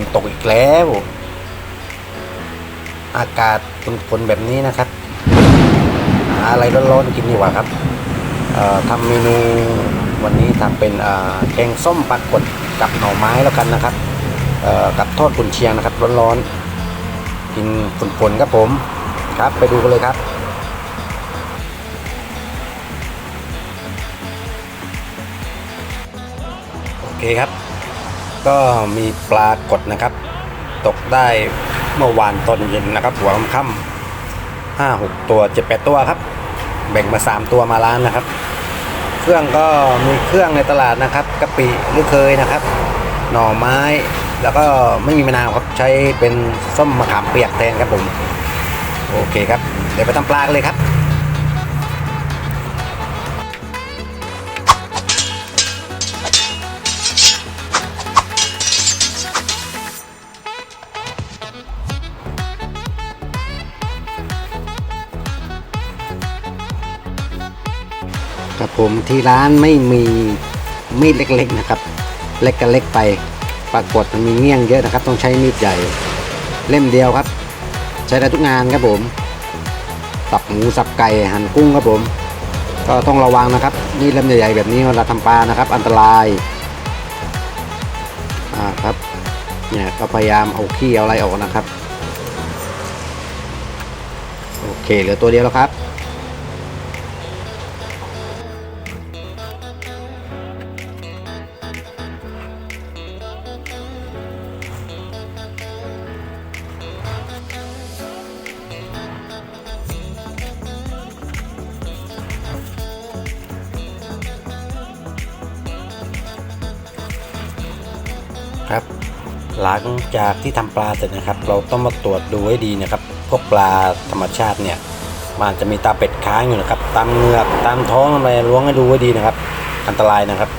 นตกอีกแล้ว อากาศฝนๆแบบนี้นะครับหาอะไรร้อนๆกินดีกว่าครับทำเมนูวันนี้ทำเป็นแกงส้มปลากดกับหน่อไม้แล้วกันนะครับกับทอดกุนเชียงนะครับร้อนๆกินฝนๆครับผมครับไปดูกันเลยครับโอเคครับ ก็มีปลากดนะครับ ตกได้เมื่อวานตอนเย็นนะครับ หัวค่ำห้าหกตัวเจ็ดแปดตัวครับ แบ่งมาสามตัวมาร้านนะครับ เครื่องก็มีเครื่องในตลาดนะครับกะปิหรือเคยนะครับ หน่อไม้แล้วก็ไม่มีมะนาวครับใช้เป็นส้มมะขามเปียกแทนครับผม โอเคครับ เดี๋ยวไปทำปลากันเลยครับ ผมที่ร้านไม่มีมีดเล็กๆนะครับ เล็กก็เล็กไป ปรากฏมันมีเงี้ยงเยอะนะครับ ต้องใช้มีดใหญ่ เล่มเดียวครับ ใช้ได้ทุกงานครับผมสับหมูสับไก่หั่นกุ้งครับผม ก็ต้องระวังนะครับนี่เล่มใหญ่ๆแบบนี้เวลาทำปลานะครับ อันตรายอ่าครับเนี่ยก็พยายามเอาขี้เอาอะไรออกนะครับ โอเคเหลือตัวเดียวแล้วครับ ครับ หลังจากที่ทำปลาเสร็จนะครับ เราต้องมาตรวจดูให้ดีนะครับ พวกปลาธรรมชาติเนี่ยมันจะมีตาเป็ดค้างอยู่นะครับ ตามเหงือกตามท้องอะไรล้วงให้ดูให้ดีนะครับ อันตรายนะครับ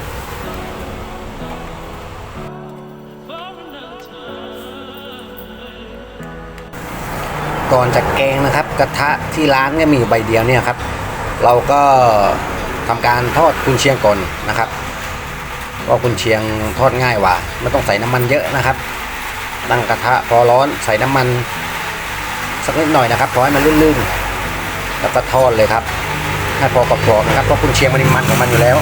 ก่อนจะแกงนะครับ กระทะที่ร้านเนี่ยมีอยู่ใบเดียวเนี่ยครับ เราก็ทำการทอดกุนเชียงก่อนนะครับ ก็กุนเชียงทอดง่ายกว่าไม่ต้องใส่น้ำมันเยอะนะครับ ตั้งกระทะพอร้อนใส่น้ำมัน สักนิดหน่อยนะครับพอให้มันลื่นๆแล้วก็ทอดเลยครับให้พอกรอบๆนะครับเพราะกุนเชียงมันมันของมันอยู่แล้ว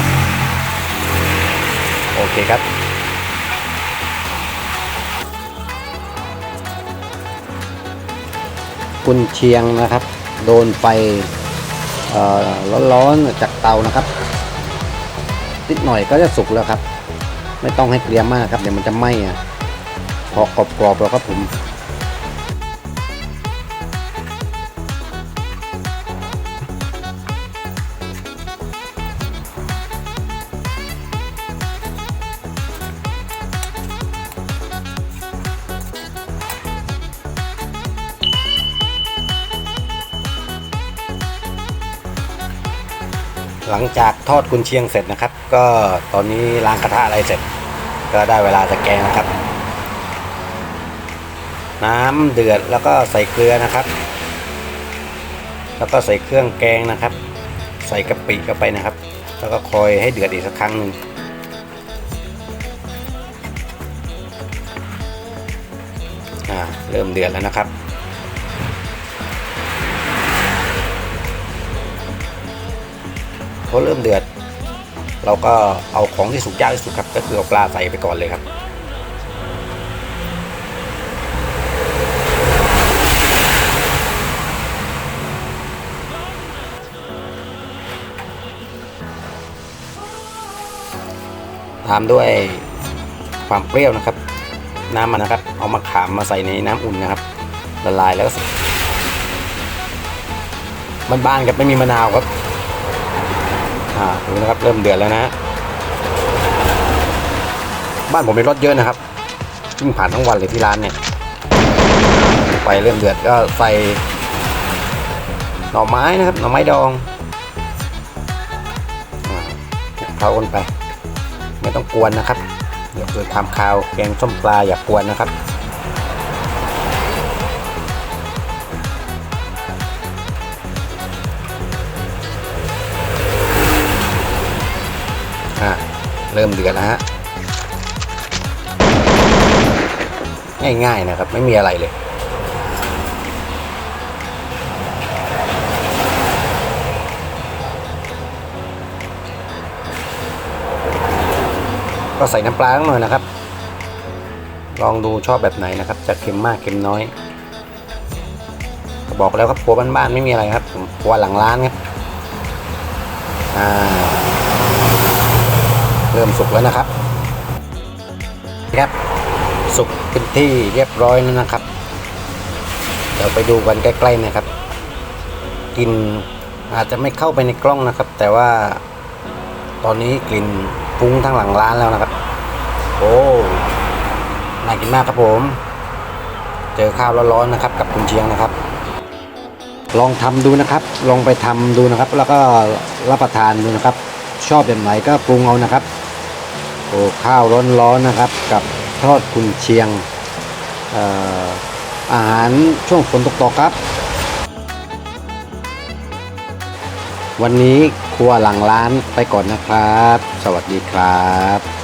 โอเคครับกุนเชียงนะครับ โดนไฟร้อนๆจากเตานะครับ นิดหน่อยก็จะสุกแล้วครับ ไม่ต้องให้เกรียมมากครับเดี๋ยวมันจะไหม้อะพอกรอบๆแล้วครับผม หลังจากทอดกุนเชียงเสร็จนะครับ ก็ตอนนี้ล้างกระทะอะไรเสร็จ ก็ได้เวลาจะแกงนะครับ น้ำเดือดแล้วก็ใส่เกลือนะครับ แล้วก็ใส่เครื่องแกงนะครับ ใส่กะปิเข้าไปนะครับ แล้วก็คอยให้เดือดอีกสักครั้งหนึ่งอ่าเริ่มเดือดแล้วนะครับ พอเริ่มเดือด เราก็เอาของที่สุกยากที่สุดครับ ก็คือเอาปลาใส่ไปก่อนเลยครับตามด้วยความเปรี้ยวนะครับ น้ำมันนะครับ เอามาขามมาใส่ในน้ำอุ่นนะครับละลายแล้วก็บ้านๆครับไม่มีมะนาวครับ อ่าดูนะครับเริ่มเดือดแล้วนะบ้านผมมีรถเยอะนะครับวิ่งผ่านทั้งวันเลยที่ร้านเนี่ยไปเริ่มเดือดก็ใส่หน่อไม้นะครับหน่อไม้ดองอ่าคลุกเคล้ากันไป ไม่ต้องกวนนะครับ เดี๋ยวเกิดความคาวแกงส้มปลาอย่ากกวนนะครับ อ่าเริ่มเดือดแล้วฮะง่ายๆนะครับ ไม่มีอะไรเลย ก็ใส่น้ำปลาหน่อยนะครับ ลองดูชอบแบบไหนนะครับ จะเค็มมากเค็มน้อยบอกแล้วครับครัวบ้านๆไม่มีอะไรครับผมครัวหลังร้านครับอ่า เริ่มสุกแล้วนะครับครับสุกเป็นที่เรียบร้อยแล้วนะครับ เดี๋ยวไปดูกันใกล้ๆนะครับกลิ่นอาจจะไม่เข้าไปในกล้องนะครับ แต่ว่าตอนนี้กลิ่นฟุ้งทั้งหลังร้านแล้วนะครับ โอ้น่ากินมากครับผม เจอข้าวร้อนๆนะครับ กับคุณเชียงนะครับ ลองทำดูนะครับ ลองไปทำดูนะครับ แล้วก็รับประทานดูนะครับ ชอบแบบไหนก็ปรุงเอานะครับ โอ้ข้าวร้อนๆนะครับ กับทอดคุณเชียงเอ่อาหารช่วงฝนตกตกครับ วันนี้ครัวหลังร้านไปก่อนนะครับ สวัสดีครับ